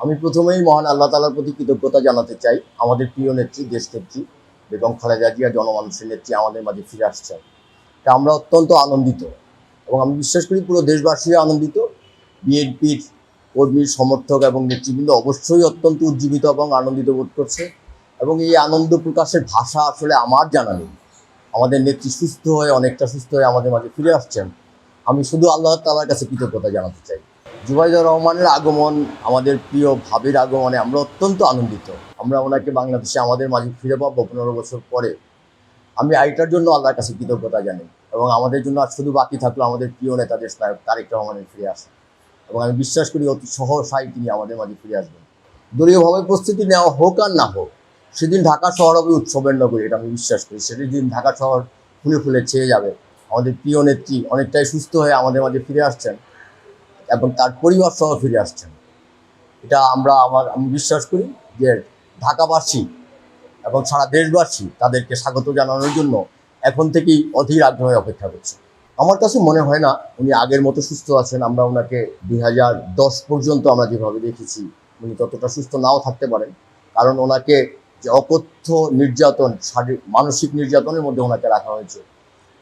আমি প্রথমেই মহান আল্লাহ তালার প্রতি কৃতজ্ঞতা জানাতে চাই, আমাদের প্রিয় নেত্রী দেশ নেত্রী বেগম খালেদা জিয়া, জনমানুষের নেত্রী আমাদের মাঝে ফিরে আসছেন। তা আমরা অত্যন্ত আনন্দিত এবং আমি বিশ্বাস করি পুরো দেশবাসীও আনন্দিত। বিএনপির কর্মীর সমর্থক এবং নেতৃবৃন্দ অবশ্যই অত্যন্ত উজ্জীবিত এবং আনন্দিত বোধ করছে এবং এই আনন্দ প্রকাশের ভাষা আসলে আমার জানা নেই। আমাদের নেত্রী সুস্থ হয়ে, অনেকটা সুস্থ হয়ে আমাদের মাঝে ফিরে আসছেন। আমি শুধু আল্লাহ তালার কাছে কৃতজ্ঞতা জানাতে চাই। জুবাইদুর রহমানের আগমন, আমাদের প্রিয় ভাবির আগমনে আমরা অত্যন্ত আনন্দিত। আমরা ওনাকে বাংলাদেশে আমাদের মাঝে ফিরে পাবো পনেরো বছর পরে। আমি আইটার জন্য আল্লাহর কাছে কৃতজ্ঞতা জানি এবং আমাদের জন্য আর শুধু বাকি থাকল আমাদের প্রিয় নেতা দেশ নায়ক তারেক রহমানের ফিরে আসা। এবং আমি বিশ্বাস করি অতি সহসাই তিনি আমাদের মাঝে ফিরে আসবেন। দলীয়ভাবে প্রস্তুতি নেওয়া হোক আর না হোক, সেদিন ঢাকা শহর হবে উৎসবের নগরী, এটা আমি বিশ্বাস করি। সেদিন ঢাকা শহর ফুলে ফুলে ছেয়ে যাবে, আমাদের প্রিয় নেত্রী অনেকটাই সুস্থ হয়ে আমাদের মাঝে ফিরে আসছেন এবং তার পরিবার সহ ফিরে আসছেন। এটা আমরা আমার, আমি বিশ্বাস করি যে ঢাকাবাসী এবং সারা দেশবাসী তাদেরকে স্বাগত জানানোর জন্য এখন থেকেই অধীর আগ্রহে অপেক্ষা করছে। আমার কাছে মনে হয় না উনি আগের মতো সুস্থ আছেন, আমরা ওনাকে দুই হাজার দশ পর্যন্ত আমরা যেভাবে দেখেছি, উনি ততটা সুস্থ নাও থাকতে পারেন। কারণ ওনাকে যে অকথ্য নির্যাতন, শারীরিক, মানসিক নির্যাতনের মধ্যে ওনাকে রাখা হয়েছে।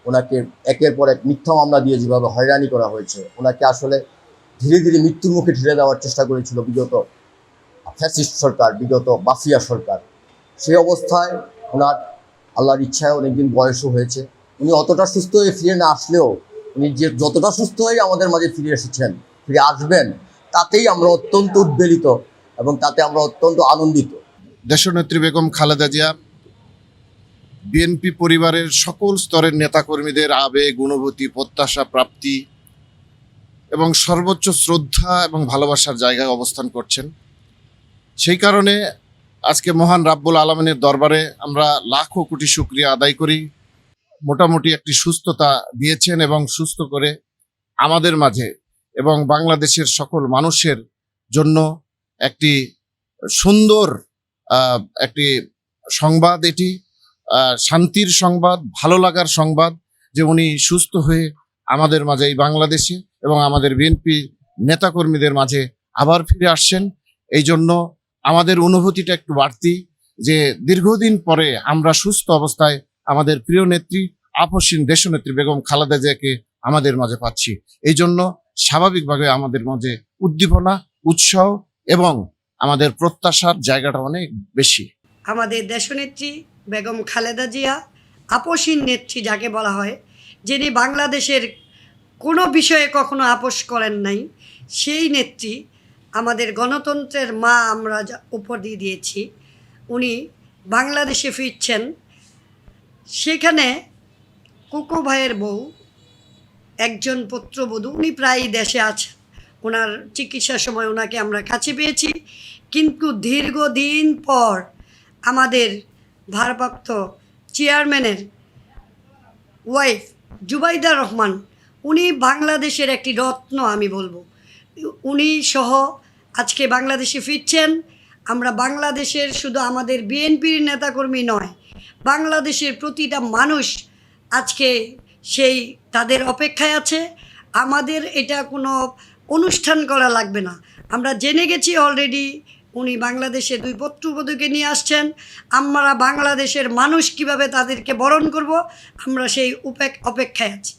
ওনাকে একের পর এক মিথ্যা মামলা দিয়ে যেভাবে হয়রানি করা হয়েছে, ওনাকে আসলে ধীরে ধীরে মৃত্যুর মুখে ঠেলে দেওয়ার চেষ্টা করেছিল বিগত ফ্যাসিস্ট সরকার, বিগত বাফিয়া সরকার। সেই অবস্থায় ওনার আল্লাহর ইচ্ছায় অনেকদিন বয়সও হয়েছে। উনি অতটা সুস্থ হয়ে ফিরে না আসলেও উনি যে যতটা সুস্থ হয়ে আমাদের মাঝে ফিরে এসেছেন, ফিরে আসবেন, তাতেই আমরা অত্যন্ত উদ্বেলিত এবং তাতে আমরা অত্যন্ত আনন্দিত। দেশনেত্রী বেগম খালেদা জিয়া বিএনপি পরিবারের সকল স্তরের নেতাকর্মীদের আবেগ, অনুভূতি, প্রত্যাশা, প্রাপ্তি এবং সর্বোচ্চ শ্রদ্ধা এবং ভালোবাসার জায়গায় অবস্থান করছেন। সেই কারণে আজকে মহান রাব্বুল আলমিনের দরবারে আমরা লাখো কোটি শুক্রিয়া আদায় করি। মোটামুটি একটি সুস্থতা দিয়েছেন এবং সুস্থ করে আমাদের মাঝে এবং বাংলাদেশের সকল মানুষের জন্য একটি সুন্দর একটি সংবাদ এটি শান্তির সংবাদ, ভালো লাগার সংবাদ যে উনি সুস্থ হয়ে আমাদের মাঝে এই বাংলাদেশে এবং আমাদের বিএনপি নেতাকর্মীদের মাঝে আবার ফিরে আসছেন। এই জন্য আমাদের অনুভূতিটা একটু বাড়তি যে দীর্ঘদিন পরে আমরা সুস্থ অবস্থায় আমাদের প্রিয় নেত্রী, আপসীন দেশনেত্রী বেগম খালেদা জিয়াকে আমাদের মাঝে পাচ্ছি। এই জন্য স্বাভাবিকভাবে আমাদের মাঝে উদ্দীপনা, উৎসাহ এবং আমাদের প্রত্যাশার জায়গাটা অনেক বেশি। আমাদের দেশনেত্রী বেগম খালেদা জিয়া, আপসীন নেত্রী যাকে বলা হয় যিনি বাংলাদেশের কোনো বিষয়ে কখনো আপোষ করেন নাই, সেই নেত্রী আমাদের গণতন্ত্রের মা আমরা উপর দিয়ে দিয়েছি, উনি বাংলাদেশে ফিরছেন। সেখানে কুকু ভাইয়ের বউ, একজন পুত্রবধূ, উনি প্রায়ই দেশে আছেন। ওনার চিকিৎসার সময় ওনাকে আমরা কাছে পেয়েছি। কিন্তু দীর্ঘদিন পর আমাদের ভারপ্রাপ্ত চেয়ারম্যানের ওয়াইফ জুবাইদা রহমান, উনি বাংলাদেশের একটি রত্ন আমি বলব। উনি সহ আজকে বাংলাদেশে ফিরছেন। আমরা বাংলাদেশের শুধু আমাদের বিএনপির নেতাকর্মী নয়, বাংলাদেশের প্রতিটা মানুষ আজকে সেই তাদের অপেক্ষায় আছে। আমাদের এটা কোনো অনুষ্ঠান করা লাগবে না। আমরা জেনে গেছি অলরেডি উনি বাংলাদেশে দুই পত্রবধূকে নিয়ে আসছেন। আমরা বাংলাদেশের মানুষ কীভাবে তাদেরকে বরণ করব, আমরা সেই উপেক অপেক্ষায় আছি।